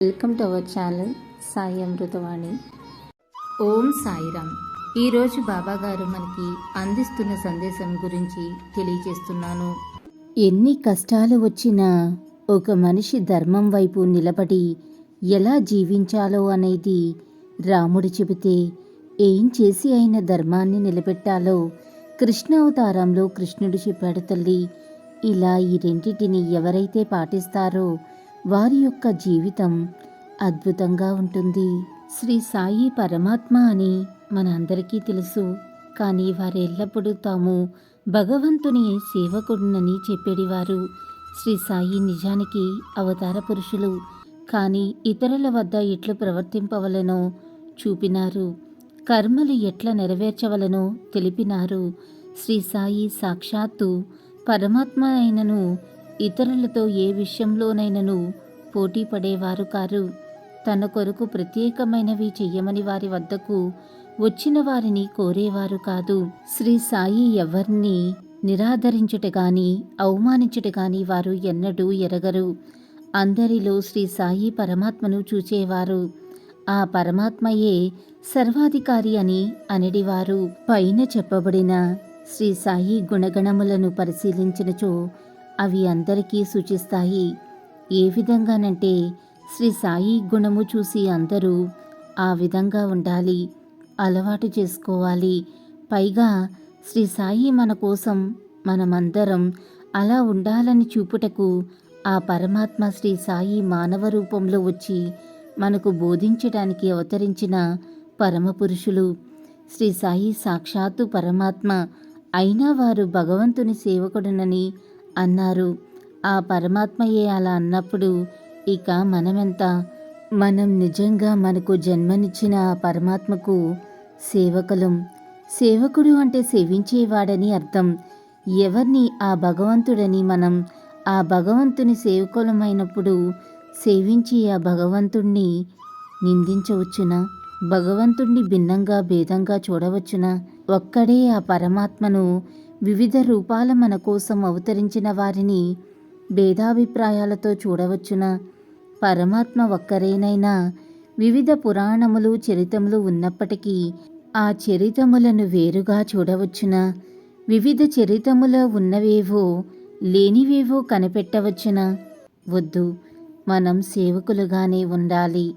Welcome to our channel Sai Amritavani. ఓం సాయిరామ్. ఈరోజు బాబా గారు మనకి అందిస్తున్న సందేశం గురించి తెలియజేస్తున్నాను. ఎన్ని కష్టాలు వచ్చినా ఒక మనిషి ధర్మం వైపు నిలబడి ఎలా జీవించాలో అనేది రాముడు చెబితే ఏం చేసి అయిన ధర్మాన్ని నిలబెట్టాలో కృష్ణ అవతారంలో కృష్ణుడు చెప్పాడు తల్లి. ఇలా ఈ రెంటిటిని ఎవరైతే పాటిస్తారో వారి యొక్క జీవితం అద్భుతంగా ఉంటుంది. శ్రీ సాయి పరమాత్మ అని మనందరికీ తెలుసు. కానీ వారెల్లప్పుడూ తాము భగవంతుని సేవకుడునని చెప్పేడివారు శ్రీ సాయి నిజానికి అవతార పురుషులు. కానీ ఇతరుల వద్ద ఎట్లు ప్రవర్తింపవలనో చూపినారు. కర్మలు ఎట్లా నెరవేర్చవలనో తెలిపినారు. శ్రీ సాయి సాక్షాత్తు పరమాత్మ అయినను ఇతరులతో ఏ విషయంలోనైనను పోటీ పడేవారు కారు. తన కొరకు ప్రత్యేకమైనవి చెయ్యమని వారి వద్దకు వచ్చిన వారిని కోరేవారు కాదు. శ్రీ సాయి ఎవరిని నిరాదరించుట గాని అవమానించుట గాని వారు ఎన్నడూ ఎరగరు. అందరిలో శ్రీ సాయి పరమాత్మను చూచేవారు. ఆ పరమాత్మయే సర్వాధికారి అని అనడివారు. పైన చెప్పబడిన శ్రీ సాయి గుణగణములను పరిశీలించినచో అవి అందరికీ సూచిస్తాయి. ఏ విధంగానంటే శ్రీ సాయి గుణము చూసి అందరూ ఆ విధంగా ఉండాలి. అలవాటు చేసుకోవాలి. పైగా శ్రీ సాయి మన కోసం మనమందరం అలా ఉండాలని చూపుటకు ఆ పరమాత్మ శ్రీ సాయి మానవ రూపంలో వచ్చి మనకు బోధించడానికి అవతరించిన పరమపురుషులు. శ్రీ సాయి సాక్షాత్తు పరమాత్మ. అయినా వారు భగవంతుని సేవకుడునని అన్నారు. ఆ పరమాత్మయే అలా అన్నప్పుడు ఇక మనమెంత? మనం నిజంగా మనకు జన్మనిచ్చిన ఆ పరమాత్మకు సేవకులం. సేవకుడు అంటే సేవించేవాడని అర్థం. ఎవరిని? ఆ భగవంతుడని మనం. ఆ భగవంతుని సేవకులమైనప్పుడు సేవించి ఆ భగవంతుణ్ణి నిందించవచ్చునా? భగవంతుణ్ణి భిన్నంగా భేదంగా చూడవచ్చునా? ఒక్కడే ఆ పరమాత్మను వివిధ రూపాల మన కోసం అవతరించిన వారిని భేదాభిప్రాయాలతో చూడవచ్చున. పరమాత్మ ఒక్కరేనైనా వివిధ పురాణములు చరితములు ఉన్నప్పటికీ ఆ చరితములను వేరుగా చూడవచ్చునా. వివిధ చరితములో ఉన్నవేవో లేనివేవో కనిపెట్టవచ్చునా. వద్దు మనం సేవకులుగానే ఉండాలి.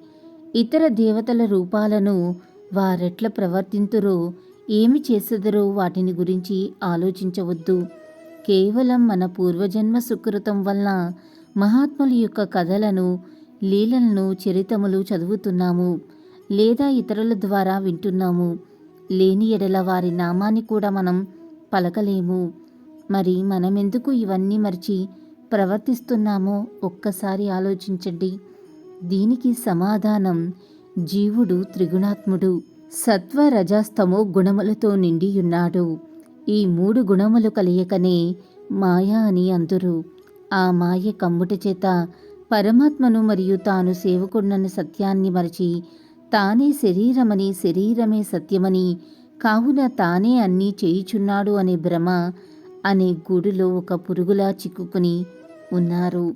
ఇతర దేవతల రూపాలను వారెట్ల ప్రవర్తింతురో ఏమి చేసెదరో వాటిని గురించి ఆలోచించవద్దు. కేవలం మన పూర్వజన్మ సుకృతం వల్ల మహాత్ముల యొక్క కథలను లీలలను చరితములు చదువుతున్నాము. లేదా ఇతరుల ద్వారా వింటున్నాము. లేని ఎడల వారి నామాన్ని కూడా మనం పలకలేము. మరి మనమెందుకు ఇవన్నీ మరిచి ప్రవర్తిస్తున్నామో ఒక్కసారి ఆలోచించండి. దీనికి సమాధానం జీవుడు త్రిగుణాత్ముడు. సత్వ రజస్తమో గుణములతో నిండియున్నాడు. ఈ మూడు గుణములు కలియకనే మాయ అని అందురు. ఆ మాయ కమ్ముట చేత పరమాత్మను మరియు తాను సేవకుడునన్న సత్యాన్ని మరచి తానే శరీరమని శరీరమే సత్యమని కావున తానే అన్నీ చేయుచున్నాడు అనే భ్రమ అనే గూడులో ఒక పురుగులా చిక్కుకుని ఉన్నారు.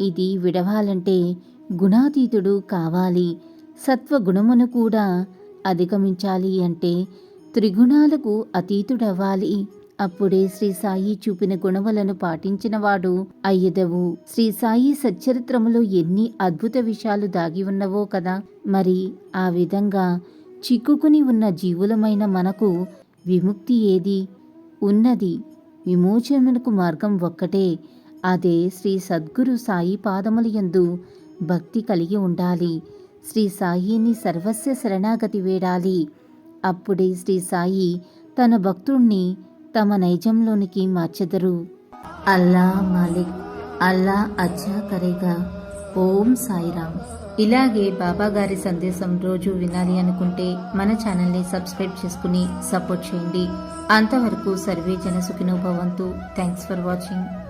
ఇది విడవాలంటే గుణాతీతుడు కావాలి. సత్వగుణమును కూడా అధిగమించాలి అంటే త్రిగుణాలకు అతీతుడవ్వాలి. అప్పుడే శ్రీ సాయి చూపిన గుణములను పాటించినవాడు అయ్యదవు. శ్రీ సాయి సచ్చరిత్రములో ఎన్ని అద్భుత విషయాలు దాగి ఉన్నవో కదా. మరి ఆ విధంగా చిక్కుకుని ఉన్న జీవులమైన మనకు విముక్తి ఏది? ఉన్నది. విమోచనకు మార్గం ఒక్కటే. అదే శ్రీ సద్గురు సాయి పాదముల యందు భక్తి కలిగి ఉండాలి. శ్రీ సాయిని సర్వస్య శరణాగతి వేడాలి. అప్పుడే శ్రీ సాయి తన భక్తుణ్ణి తమ నైజంలోనికి మార్చెదరు. అల్లా మాలిక్ అల్లా అచ్చా కరేగా. ఓం సాయిరామ్. ఇలాగే బాబా గారి సందేశం రోజు వినాలి అనుకుంటే మన ఛానల్ని సబ్స్క్రైబ్ చేసుకుని సపోర్ట్ చేయండి. అంతవరకు సర్వే జన భవంతు. Thanks for watching.